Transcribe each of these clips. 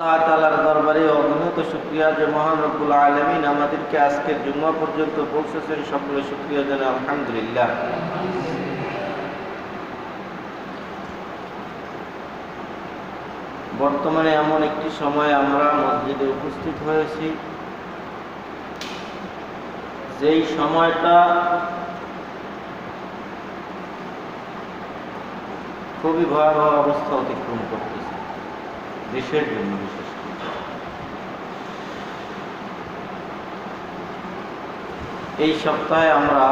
আল্লাহ তালার দরবারে অগণিত শুক্রিয়া যে মহান রব্বুল আলমিন আমাদেরকে আজকের জুম্মা পর্যন্ত পৌঁছেছেন। সকলে শুক্রিয়া জানে আলহামদুলিল্লাহ। বর্তমানে এমন একটি সময় আমরা মসজিদে উপস্থিত হয়েছি, যেই সময়টা খুবই ভয়াবহ অবস্থা অতিক্রম করতেছে। দেশের জন্য বিশেষ করে। এই সপ্তাহে আমরা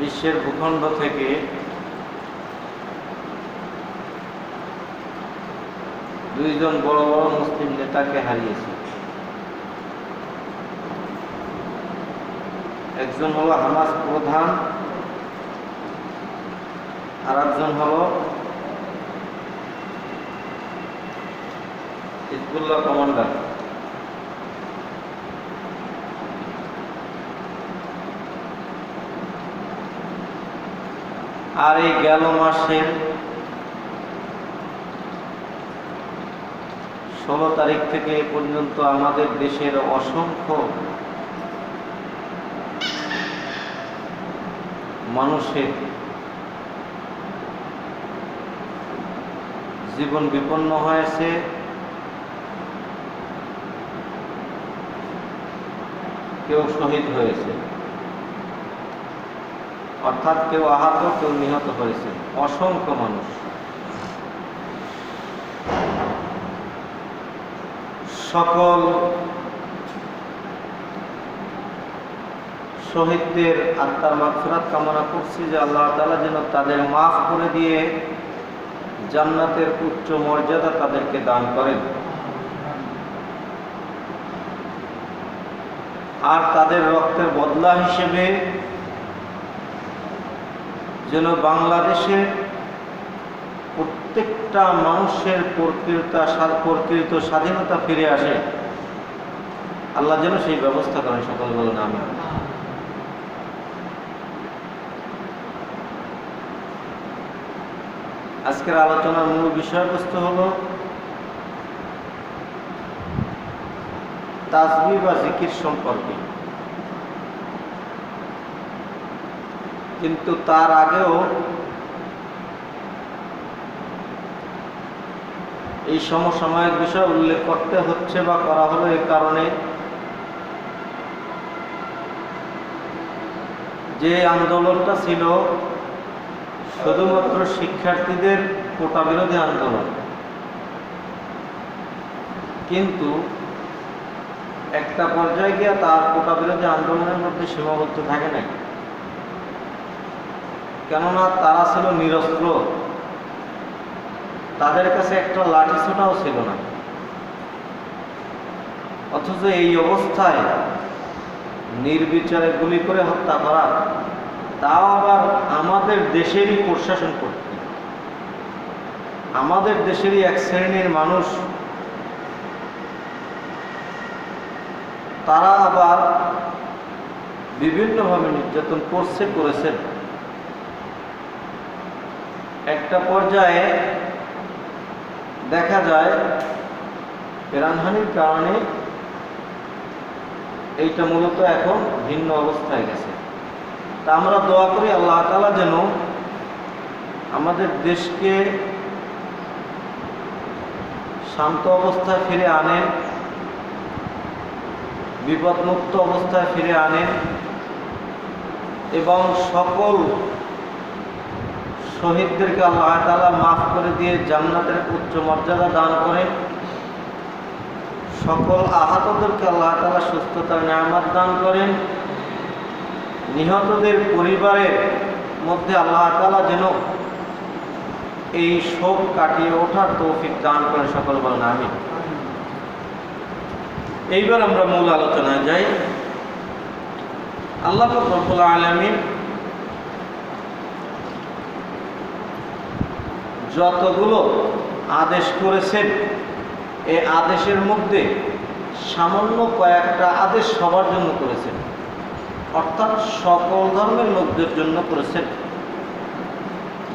বিশ্বের ভূখণ্ড থেকে দুইজন বড় বড় মুসলিম নেতাকে হারিয়েছি। একজন হলো হামাস প্রধান আর একজন হলো হিজবুল্লাহ কমান্ডার। আর এই গেল মাসের ষোলো তারিখ থেকে পর্যন্ত আমাদের দেশের অসংখ্য মানুষের জীবন বিপন্ন হয়েছে। কেউ শহীদ হয়েছে। অর্থাৎ কেউ আহত, কেউ নিহত হয়েছে। অসংখ্য মানুষ। সকল শহীদদের আত্মার মাগফিরাত কামনা করছি যে আল্লাহ তাআলা যেন তাদের মাফ করে দিয়ে জান্নাতের উচ্চ মর্যাদা তাদেরকে দান করেন। আর তাদের রক্তের বদলা হিসেবে যেন বাংলাদেশের প্রত্যেকটা মানুষের প্রকৃত প্রকৃত স্বাধীনতা ফিরে আসে, আল্লাহ যেন সেই ব্যবস্থা করেন, সকল বলেন আমি আজকের আলোচনার মূল বিষয়বস্তু হলো তাসবি বা জিকির সম্পর্কে। কিন্তু তার আগেও এই সমসাময়িক বিষয় উল্লেখ করতে হচ্ছে বা করা হলো এই কারণে যে আন্দোলনটা ছিল শুধুমাত্র শিক্ষার্থীদের কোটা বিরোধী আন্দোলন। কিন্তু একটা পর্যায়ে গিয়ে তার কোটা বিরোধী আন্দোলনের মধ্যে সীমাবদ্ধ থাকে নাই। কেননা তারা ছিল নিরস্ত্র। তাদের কাছে একটা লাঠি ছোটাও ছিল না। অথচ এই অবস্থায় নির্বিচারে গুলি করে হত্যা করা তাও আবার আমাদের দেশেরই প্রশাসন করতে আমাদের দেশেরই এক শ্রেণির মানুষ। তারা আবার বিভিন্নভাবে নির্যাতন করছে করেছেন একটা পর্যায়ে দেখা যায়, প্রাণহানির কারণে এইটা মূলত এখন ভিন্ন অবস্থায় গেছে। তা আমরা দোয়া করি আল্লাহ তালা যেন আমাদের দেশকে শান্ত অবস্থায় ফিরে আনেন বিপদমুক্ত অবস্থায় ফিরে আনেন এবং সকল শহীদদেরকে আল্লাহ তালা মাফ করে দিয়ে জান্নাতের উচ্চ মর্যাদা দান করেন সকল আহতদেরকে আল্লাহ তালা সুস্থতার নিয়ামত দান করেন। নিহতদের পরিবারের মধ্যে আল্লাহ তালা যেন এই শোক কাটিয়ে ওঠার তৌফিক দান করেন সকল বলেন আমি এইবার আমরা মূল আলোচনায় যাই। আল্লাহ রব্বুল আলমিন যতগুলো আদেশ করেছেন, এই আদেশের মধ্যে সামান্য কয়েকটা আদেশ সবার জন্য করেছেন। অর্থাৎ সকল ধর্মের লোকদের জন্য করেছেন।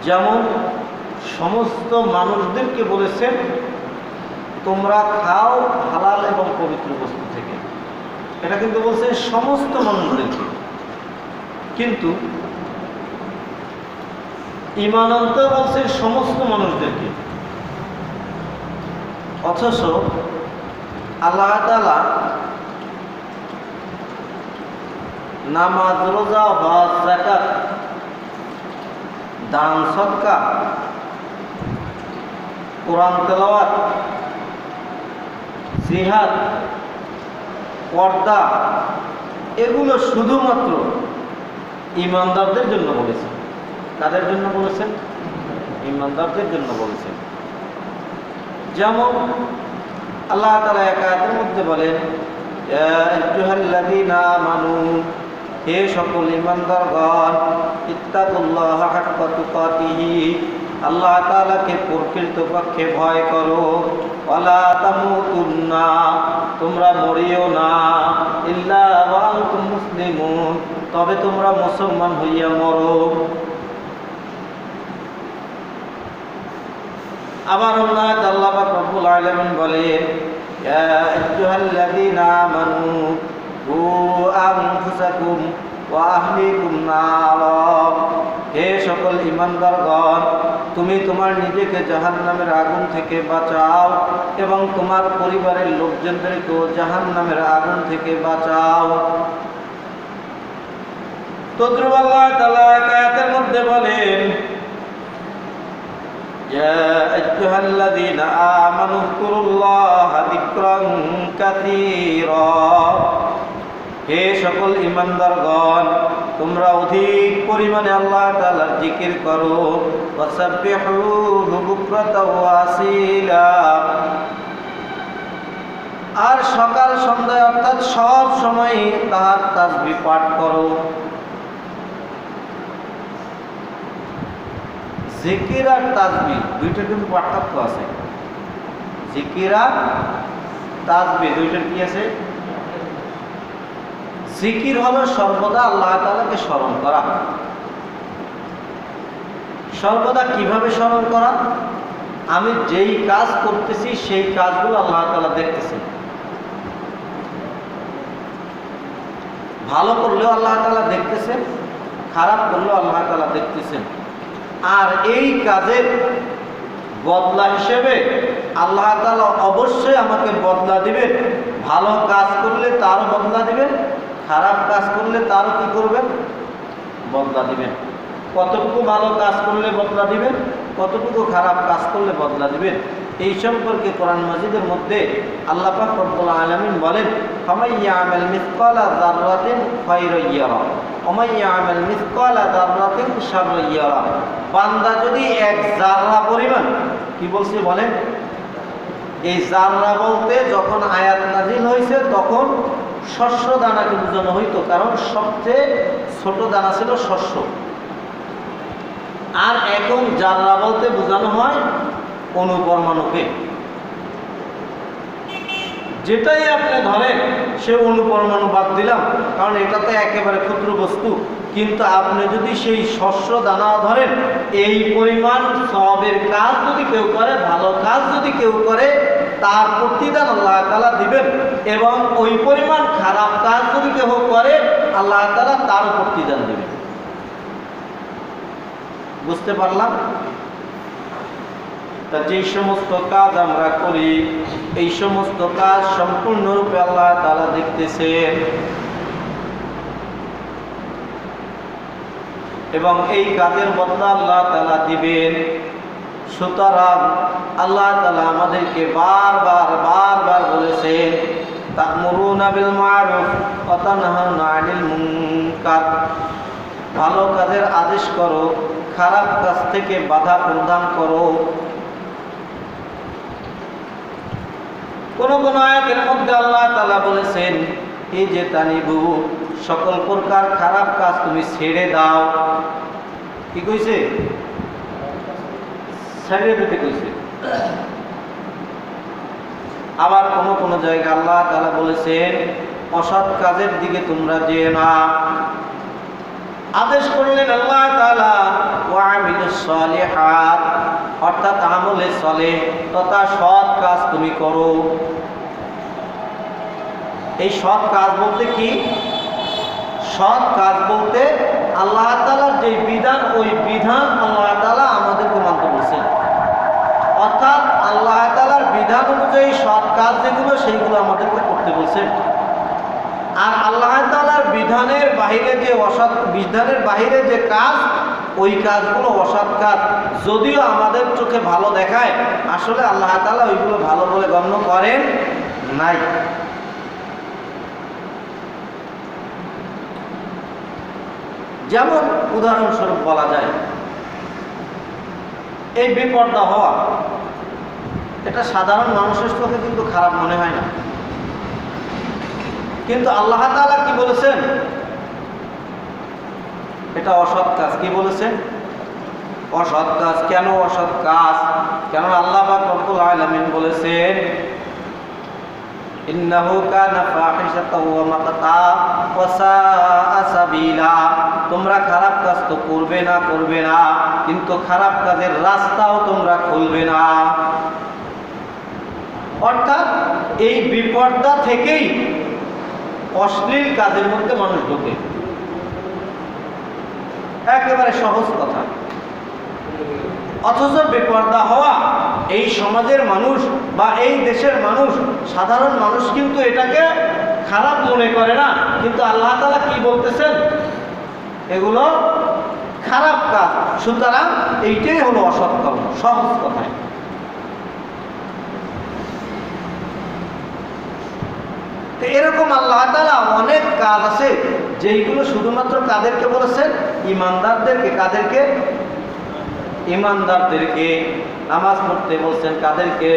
যেমন সমস্ত মানুষদেরকে বলেছেন, তোমরা খাও হালাল এবং পবিত্র বস্তু থেকে। এটা কিন্তু বলছে সমস্ত মানুষদেরকে। কিন্তু ইমানন্ত বলছে সমস্ত মানুষদেরকে। অথচ আল্লাহ তালা নামাজ, রোজা হজ জাকাত দান সৎকা কোরআন তেলাওয়াত, জিহাদ, পর্দা, এগুলো শুধুমাত্র ইমানদারদের জন্য বলেছেন। কাদের জন্য বলেছেন? ইমানদারদের জন্য বলেছেন। যেমন আল্লাহ তালা এক আয়াতের মধ্যে বলেন, "ইয়া আইয়ুহাল্লাযীনা আমানু হে সকল ইমানদারগণ ইত্তাকুল্লাহ হাক্কা তুকাতিহি, আল্লাহ তাআলাকে প্রকৃত পক্ষে ভয় করো। ওয়ালা তামুতুন্না, তোমরা মরিও না। ইল্লা ওয়া আনতুম মুসলিমুন, তবে তোমরা মুসলমান হইয়া মরো। আবার আল্লাহ আল্লাহ রব্বুল আলামিন বলেন, ইয়া আইয়ুহাল্লাযীনা আমানু কু আনফুসাকুম ওয়া আহলিকুম নারা হে সকল ইমানদারগণ তুমি তোমার নিজেকে জাহান্নামের আগুন থেকে বাঁচাও এবং তোমার পরিবারের লোকজনদেরকেও জাহান্নামের আগুন থেকে বাঁচাও তদ্রুপ আল্লাহ তাআলা এক আয়াতের মধ্যে বলেন يا أيها الذين آمنوا اذكروا الله ذكرا كثيرا হে সকল ইমানদারগণ, তোমরা অধিক পরিমাণে আল্লাহ তাআলার জিকির করো। আর সকাল সন্ধ্যায় অর্থাৎ সব সময় তাহার তাসবিহ পাঠ করো। জিকির আর তাজবি দুইটা কিন্তু পার্থক্য আছে। জিকির আর তাজবি দুইটার কি আছে? জিকির হলো সর্বদা আল্লাহ তালাকে স্মরণ করা। সর্বদা কীভাবে স্মরণ করা? আমি যেই কাজ করতেছি, সেই কাজগুলো আল্লাহ তালা দেখতেছি ভালো করলেও আল্লাহ তালা দেখতেছেন, খারাপ করলেও আল্লাহ তালা দেখতেছেন। আর এই কাজের বদলা হিসেবে আল্লাহ তালা অবশ্যই আমাকে বদলা দিবেন। ভালো কাজ করলে তারও বদলা দিবেন। খারাপ কাজ করলে তারও কি করবেন? বদলা দিবেন। কতটুকু ভালো কাজ করলে বদলা দিবেন, কতটুকু খারাপ কাজ করলে বদলা দিবেন, এই সম্পর্কে কোরআন মাজিদের মধ্যে আল্লাহ পাক রব্বুল আলামিন বলেন ফামাইয়া আমাল মিসকালা যাররাতিন খায়রান ইয়ারা ওমাইয়া আমাল মিসকালা যাররাতিন শাররান ইয়ারা বান্দা যদি এক জাররা পরিমাণ, কি বলছে বলেন? এই জাররা বলতে যখন আয়াত নাজিল হয়েছে তখন শস্য দানাকে বোঝানো হইতো, কারণ সবচেয়ে ছোট দানা ছিল শস্য। আর এখন জাররা বলতে বোঝানো হয় অনুপরমাণুকে যেটাই আপনি ধরেন, সে অনুপরমাণু বাদ দিলাম, কারণ এটা তো একেবারে ক্ষুদ্র বস্তু। কিন্তু আপনি যদি সেই শস্য দানা ধরেন, এই পরিমাণ সবের কাজ যদি কেউ করে, ভালো কাজ যদি কেউ করে, তার প্রতিদান আল্লাহ তালা দিবেন এবং ওই পরিমাণ খারাপ কাজ যদি কেউ করে, আল্লাহ তালা তার প্রতিদান দিবেন। বুঝতে পারলাম? তা যেই সমস্ত কাজ আমরা করি, এই সমস্ত কাজ সম্পূর্ণরূপে আল্লাহ তালা দেখতেছেন। এবং এই কাজের বদলা আল্লাহ তালা দিবেন। সুতরাং আল্লাহ তালা আমাদেরকে বারবার বারবার বলেছেন, তা'মুরুনা বিল ভালো কাজের আদেশ করো, খারাপ কাজ থেকে বাধা প্রদান করো। কোন কোন আয়াতের মধ্যে আল্লাহ তালা বলেছেন যে তানিবু সকল প্রকার খারাপ কাজ তুমি ছেড়ে দাও। কি কইছে? ছেড়ে দিতে কইছে। আবার কোন কোন জায়গায় আল্লাহ তাআলা বলেছেন, অসৎ কাজের দিকে তোমরা যেও না। আদেশ করলেন আল্লাহ সলিহাত অর্থাৎ আমলে চলে তথা সৎ কাজ তুমি করো। এই সৎ কাজ বলতে কি? সৎ কাজ বলতে আল্লাহ তালার যে বিধান, ওই বিধান আল্লাহ তালা আমাদের মানতে বলছেন। অর্থাৎ আল্লাহ তালার বিধান অনুযায়ী সৎ কাজ যেগুলো, সেইগুলো আমাদেরকে করতে বলছেন। আর আল্লাহ তালার বিধানের বাহিরে যে অসৎ, বিধানের বাহিরে যে কাজ, ওই কাজগুলো অসৎ কাজ। যদিও আমাদের চোখে ভালো দেখায়, আসলে আল্লাহ তালা ওইগুলো ভালো বলে গণ্য করেন নাই। যেমন উদাহরণস্বরূপ বলা যায়, এই বিপর্দা হওয়া, এটা সাধারণ মানুষের চোখে কিন্তু খারাপ মনে হয় না। কিন্তু আল্লাহ তাআলা কি বলেছেন? এটা অসৎ কাজ। কি বলেছেন? অসৎ কাজ। কেন অসৎ কাজ? কেন আল্লাহ রব্বুল আলামিন বলেছেন ইন্নাহু কানা ফাহিশাতাও ওয়া মাকাতা ওয়া সাআ সাবিলা। তোমরা খারাপ কাজ তো করবে না করবে না, কিন্তু খারাপ কাজের রাস্তাও তোমরা খুলবে না। অর্থাৎ এই বিপর্দা থেকেই অশ্লীল কাজের মধ্যে মানুষ ঢোকে। একেবারে সহজ কথা। অথচ বেপর্দা হওয়া এই সমাজের মানুষ বা এই দেশের মানুষ, সাধারণ মানুষ কিন্তু এটাকে খারাপ মনে করে না। কিন্তু আল্লাহ তালা কি বলতেছেন? এগুলো খারাপ কাজ। সুতরাং এইটাই হলো অসৎ সহজ কথায় এরকম আল্লাহ তালা অনেক কাজ আছে, যেইগুলো শুধুমাত্র কাদেরকে বলেছেন? ইমানদারদেরকে, কাদেরকে ইমানদারদেরকে নামাজ পড়তে বলছেন কাদেরকে?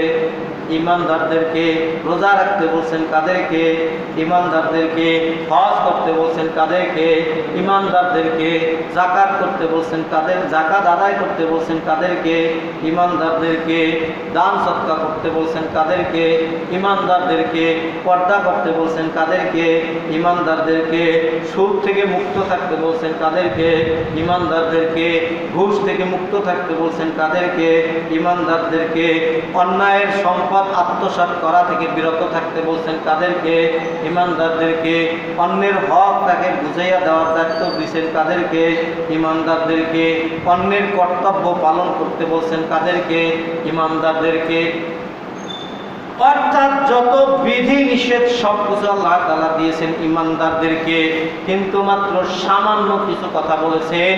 ইমানদারদেরকে রোজা রাখতে বলছেন কাদেরকে? ইমানদারদেরকে হজ করতে বলছেন কাদেরকে? ইমানদারদেরকে জাকাত করতে বলছেন কাদের, জাকাত আদায় করতে বলছেন কাদেরকে? ইমানদারদেরকে দান সৎকা করতে বলছেন কাদেরকে? ইমানদারদেরকে পর্দা করতে বলছেন কাদেরকে? ইমানদারদেরকে সুদ থেকে মুক্ত থাকতে বলছেন কাদেরকে? ইমানদারদেরকে ঘুষ থেকে মুক্ত থাকতে বলছেন কাদেরকে? ইমানদারদেরকে অন্যায়ের সম্পদ আত্মসাৎ করা থেকে বিরত থাকতে বলছেন তাদেরকে, ইমানদারদেরকে। অন্যের হক তাকে বুঝাইয়া দেওয়ার দায়িত্ব দিচ্ছেন তাদেরকে, ইমানদারদেরকে। অন্যের কর্তব্য পালন করতে বলছেন তাদেরকে, ইমানদারদেরকে। অর্থাৎ যত বিধি নিষেধ সব কিছু আল্লাহ তালা দিয়েছেন ইমানদারদেরকে, কিন্তু মাত্র সামান্য কিছু কথা বলেছেন,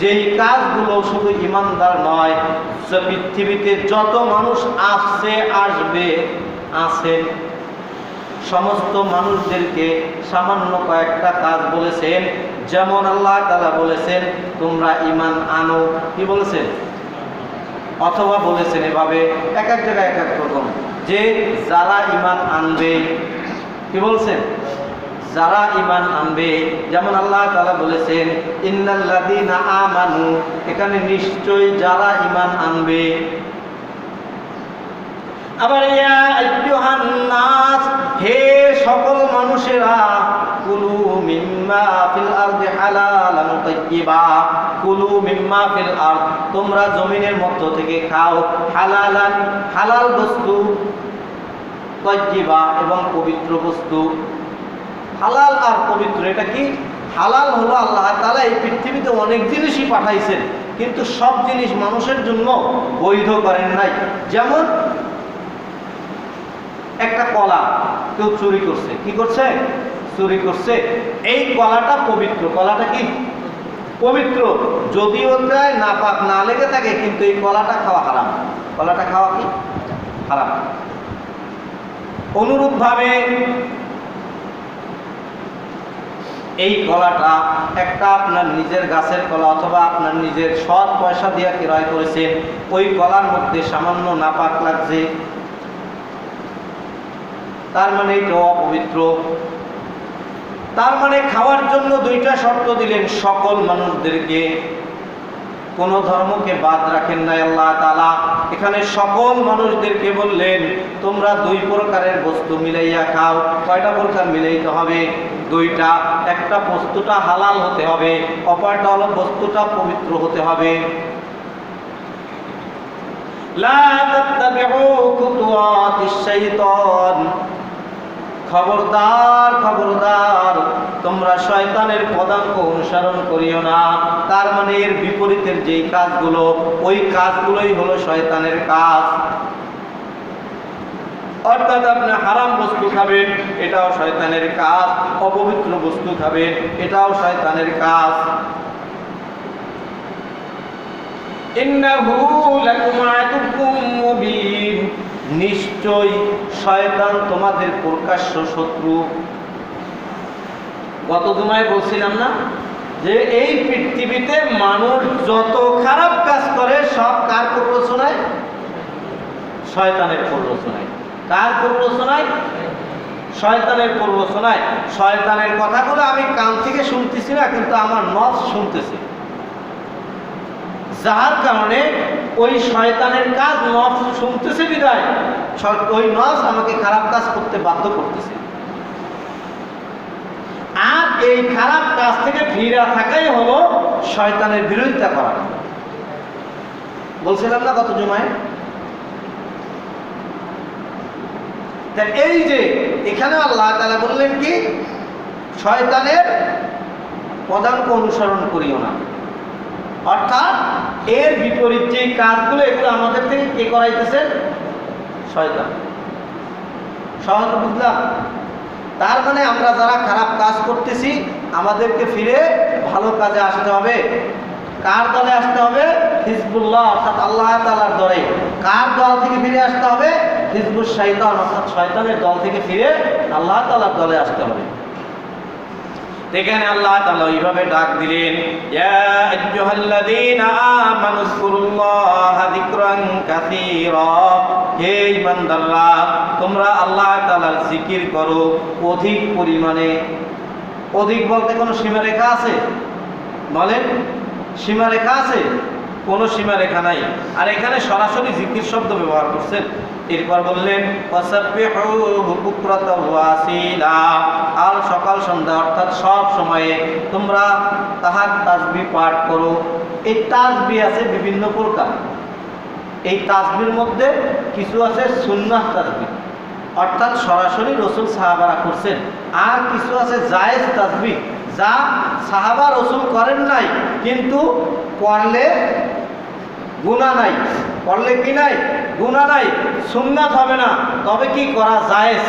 যেই কাজগুলো শুধু ইমানদার নয় পৃথিবীতে যত মানুষ আসছে, আসবে, আছেন, সমস্ত মানুষদেরকে সামান্য কয়েকটা কাজ বলেছেন, যেমন আল্লাহ তালা বলেছেন, তোমরা ইমান আনো। কি বলেছেন? অথবা বলেছেন এভাবে, এক এক জায়গায় এক এক রকম। যে যারা ইমান আনবে, কি বলছেন? যারা ইমান আনবে, যেমন আল্লাহ তালা বলেছেন, ইন্নাল্লাযীনা আমানু এখানে নিশ্চয় যারা ইমান আনবে। আবার হে সকল মানুষেরা কুলু মিম্মা ফিল আরদি হালালান তাইয়্যিবা, কুলু মিম্মা ফিল আরদ, তোমরা জমিনের মধ্য থেকে খাও হালালান, হালাল বস্তু, তাইয়্যিবা এবং পবিত্র বস্তু। হালাল আর পবিত্র, এটা কি? হালাল হলো আল্লাহ তাআলা এই পৃথিবীতে অনেক জিনিসই পাঠাইছেন, কিন্তু সব জিনিস মানুষের জন্য বৈধ করেন নাই। যেমন একটা কলা, কেউ চুরি করছে, কি করছে? চুরি করছে। এই কলাটা পবিত্র। কলাটা কি? পবিত্র। যদিও তাই না পাক না লেগে থাকে, কিন্তু এই কলাটা খাওয়া হারাম। কলাটা খাওয়া কি? হারাম। অনুরূপভাবে এই কলাটা একটা আপনার নিজের গাছের কলা অথবা আপনার নিজের সৎ পয়সা দিয়ে ক্রয় করেছেন, ওই কলার মধ্যে সামান্য নাপাক লাগছে। তার মানে এটা অপবিত্র। তার মানে খাওয়ার জন্য দুইটা শর্ত দিলেন, সকল মানুষদেরকে। কোন ধর্মকে বাদ রাখেন নাই আল্লাহ তালা এখানে সকল মানুষদেরকে বললেন, তোমরা দুই প্রকারের বস্তু মিলাইয়া খাও। কয়টা প্রকার মিলাইতে হবে? দুইটা। একটা বস্তুটা হালাল হতে হবে, অপরটা হলো বস্তুটা পবিত্র হতে হবে। লা তাত্তাবিউ খুতুওয়াতিশ শাইতান। খবরদার খবরদার। তোমরা শয়তানের পদাঙ্ক অনুসরণ করিও না। তার মানে এর বিপরীতের যেই কাজগুলো, ওই কাজগুলোই হলো শয়তানের কাজ। অর্থাৎ আপনি হারাম বস্তু খাবেন, এটাও শয়তানের কাজ। অপবিত্র বস্তু খাবেন, এটাও শয়তানের কাজ। ইন্নাহু লাকুম আদুকুম মুবিন। নিশ্চয় শয়তান তোমাদের প্রকাশ্য শত্রু। গত জুমায় বলছিলাম না যে এই পৃথিবীতে মানুষ যত খারাপ কাজ করে, সব কার প্ররোচনায় শয়তানের প্ররোচনায় কার প্ররোচনায় শয়তানের প্ররোচনায় শয়তানের কথাগুলো আমি কান থেকে শুনতেছি না, কিন্তু আমার নফ শুনতেছে। যার কারণে ওই শয়তানের কাজ নফ শুনতেছে বিদায়। ওই নফ আমাকে খারাপ কাজ করতে বাধ্য করতেছে। আর এই খারাপ কাজ থেকে ফিরা থাকাই হলো শয়তানের বিরোধিতা করা। বলছিলাম না গত জুমায়? এই যে এখানে আল্লাহ তাআলা বললেন কি, শয়তানের পদাঙ্ক অনুসরণ করিও না। অর্থাৎ এর বিপরীত যে কাজগুলো এগুলো আমাদের থেকে কে করাইতেছে? শয়তান। সহজ বুঝলাম? তার মানে আমরা যারা খারাপ কাজ করতেছি, আমাদেরকে ফিরে ভালো কাজে আসতে হবে। কার দলে আসতে হবে? হিজবুল্লাহ, অর্থাৎ আল্লাহ তালার দলে। কার দল থেকে ফিরে আসতে হবে? হিজবুল শৈতান অর্থাৎ শয়তানের দল থেকে ফিরে আল্লাহ তালার দলে আসতে হবে। এখানে আল্লাহ তাআলা এইভাবে ডাক দিলেন হে ঈমানদাররা, তোমরা আল্লাহ তাআলার জিকির করো, অধিক পরিমাণে। অধিক বলতে কোনো সীমারেখা আছে? বলেন, সীমারেখা আছে? কোনো সীমারেখা নাই। আর এখানে সরাসরি জিকির শব্দ ব্যবহার করছেন। এরপর বললেন। আর সকাল সন্ধ্যা, অর্থাৎ সব সময়ে তোমরা তাহার তাসবি পাঠ করো। এই তাসবি আছে বিভিন্ন প্রকার। এই তাসবির মধ্যে কিছু আছে সুন্নাহ তাসবি। অর্থাৎ সরাসরি রসুল সাহাবারা করছেন। আর কিছু আছে জায়েজ তাসবি, যা সাহাবা রসুল করেন নাই, কিন্তু করলে গুণা নাই। করলে কি নাই? গুণা নাই। সুন্নাত হবে না। তবে কি করা জায়েজ?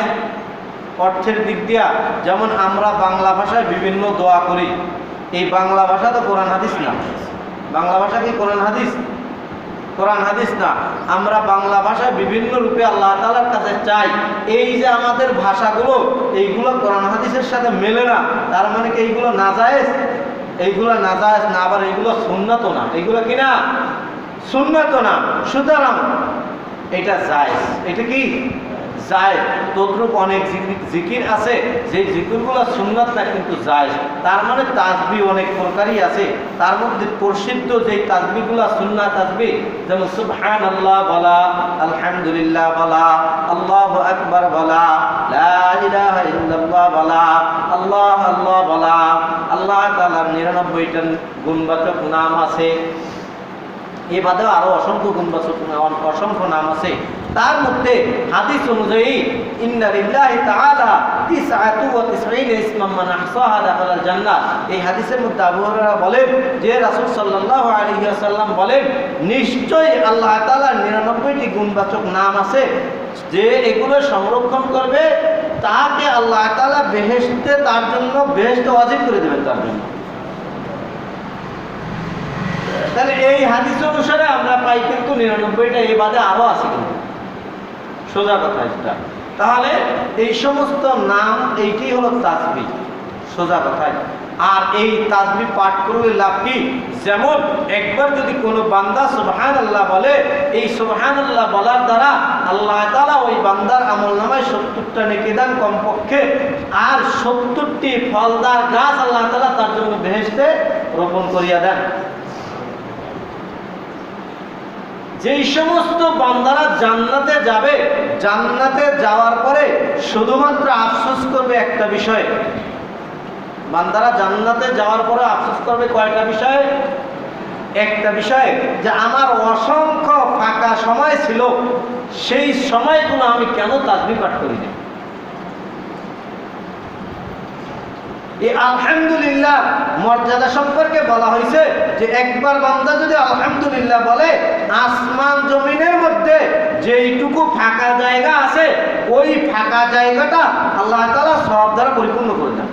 অর্থের দিক দিয়া যেমন আমরা বাংলা ভাষায় বিভিন্ন দোয়া করি, এই বাংলা ভাষা তো কোরআন হাদিস না। বাংলা ভাষা কি কোরআন হাদিস? কোরআন হাদিস না। আমরা বাংলা ভাষায় বিভিন্ন রূপে আল্লাহ তালার কাছে চাই। এই যে আমাদের ভাষাগুলো, এইগুলো কোরআন হাদিসের সাথে মেলে না। তার মানে কি এইগুলো না জায়েজ? এইগুলো না জায়েজ না, আবার এইগুলো সুন্নত না। এইগুলো কি না? সুন্নত না, সুতরাং এটা জায়েজ। এটা কি? জায়েজ। তদ্রুপ অনেক জিকির- আছে যে জিকিরগুলো সুন্নাত না কিন্তু জায়েজ। তার মানে তাসবি অনেক প্রকারই আছে। তার মধ্যে প্রসিদ্ধ যে তাসবিগুলো সুন্নাত তাসবি যেমন সুবহান আল্লাহ বলা, আলহামদুলিল্লাহ বলা, আল্লাহ আকবার বলা বলা, আল্লাহ আল্লাহ বলা, আল্লাহ তাআলার নিরানব্বইটা গুণবাচক নাম আছে। এ বাদেও আরও অসংখ্য নাম- অসংখ্য নাম আছে। তার মধ্যে হাদিস অনুযায়ী এই হাদিসের মধ্যে আবু হুরায়রা বলেন যে, রাসূল সাল্লাল্লাহু আলাইহি ওয়াসাল্লাম বলেন, নিশ্চয়ই আল্লাহ তাআলার 99টি গুণবাচক নাম আছে যে এগুলো সংরক্ষণ করবে। তাকে আল্লাহ তাআলা বেহেশতে তার জন্য বেহেশতে ওয়াজিব করে দেবেন তার জন্য। তাহলে এই হাদিস অনুসারে আমরা পাই কিন্তু নিরানব্বইটা এই বাদে আরও আছে কিন্তু। সোজা কথা এটা। তাহলে এই সমস্ত নাম এইটি হলো তাসবি সোজা কথায় আর এই তাসবি পাঠ করলে লাভ কি? যেমন একবার যদি কোনো বান্দা সুবহান আল্লাহ বলে, এই সুবহান আল্লাহ বলার দ্বারা আল্লাহ তালা ওই বান্দার আমল নামায় সত্তরটা নেকি দেন কমপক্ষে আর সত্তরটি ফলদার গাছ আল্লাহ তালা তার জন্য বেহেস্তে রোপণ করিয়া দেন। যেই সমস্ত বান্দারা জান্নাতে যাবে, জান্নাতে যাওয়ার পরে শুধুমাত্র আফসোস করবে একটা বিষয়ে। বান্দারা জান্নাতে যাওয়ার পরে আফসোস করবে কয়টা বিষয়ে? একটা বিষয়ে যে আমার অসংখ্য ফাঁকা সময় ছিল, সেই সময়গুলো আমি কেন তাজমি পাঠ করি এই আলহামদুলিল্লাহ মর্যাদা সম্পর্কে বলা হয়েছে যে একবার বান্দা যদি আলহামদুলিল্লাহ বলে, আসমান জমিনের মধ্যে যেইটুকু ফাঁকা জায়গা আছে, ওই ফাঁকা জায়গাটা আল্লাহ তালা সব দ্বারা পরিপূর্ণ করে দেন।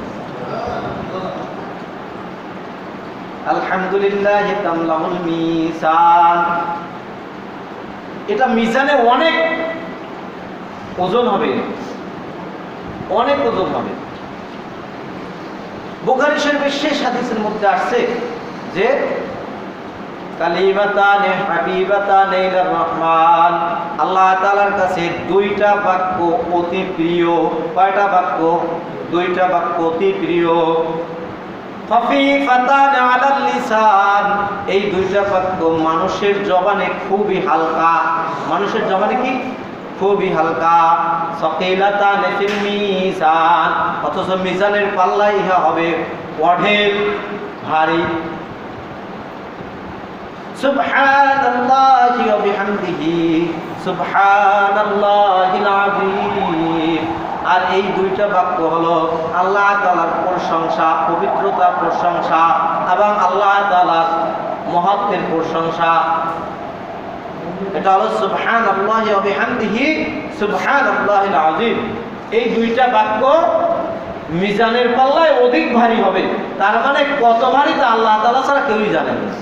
আলহামদুলিল্লাহ মিসান। এটা মিজানে অনেক ওজন হবে। অনেক ওজন হবে। বুখারী শরীফের শেষ হাদিসের মধ্যে আসছে যে, কালিমাতানে হাবিবাতানে রহমান আল্লাহ তাআলার কাছে দুইটা বাক্য অতি প্রিয়। কয়টা বাক্য? দুইটা বাক্য অতি প্রিয়। এই দুইটা বাক্য মানুষের জবানে খুবই হালকা। মানুষের জবানে কি? খুবই হালকা। সকিলাতান ফিল মিজান, অথচ মিজানের পাল্লা ইহা হবে অঢেল ভারী। সুবহানাল্লাহি ওয়া বিহামদিহি, সুবহানাল্লাহিল আযীম। আর এই দুইটা বাক্য হলো আল্লাহ তাআলার প্রশংসা পবিত্রতার প্রশংসা এবং আল্লাহ তাআলার মহত্বের প্রশংসা। এটা হলো সুবহানাল্লাহি ওয়া সুবহান সুবহানাল্লাহিল আজিম এই দুইটা বাক্য মিজানের পাল্লায় অধিক ভারী হবে। তার মানে কত ভারী তা আল্লাহ তালা ছাড়া কেউই জানে না।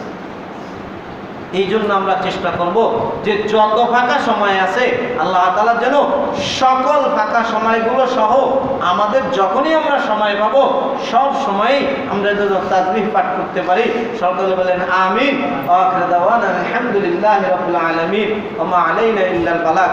এই জন্য আমরা চেষ্টা করব যে যত ফাঁকা সময় আছে, আল্লাহ তালা যেন সকল ফাঁকা সময়গুলো সহ আমাদের যখনই আমরা সময় পাব, সব সময়ই আমরা যেন তাজবিহ পাঠ করতে পারি। সকলে বলেন, আমিন। আলহামদুলিল্লাহ রবিল আলমিন।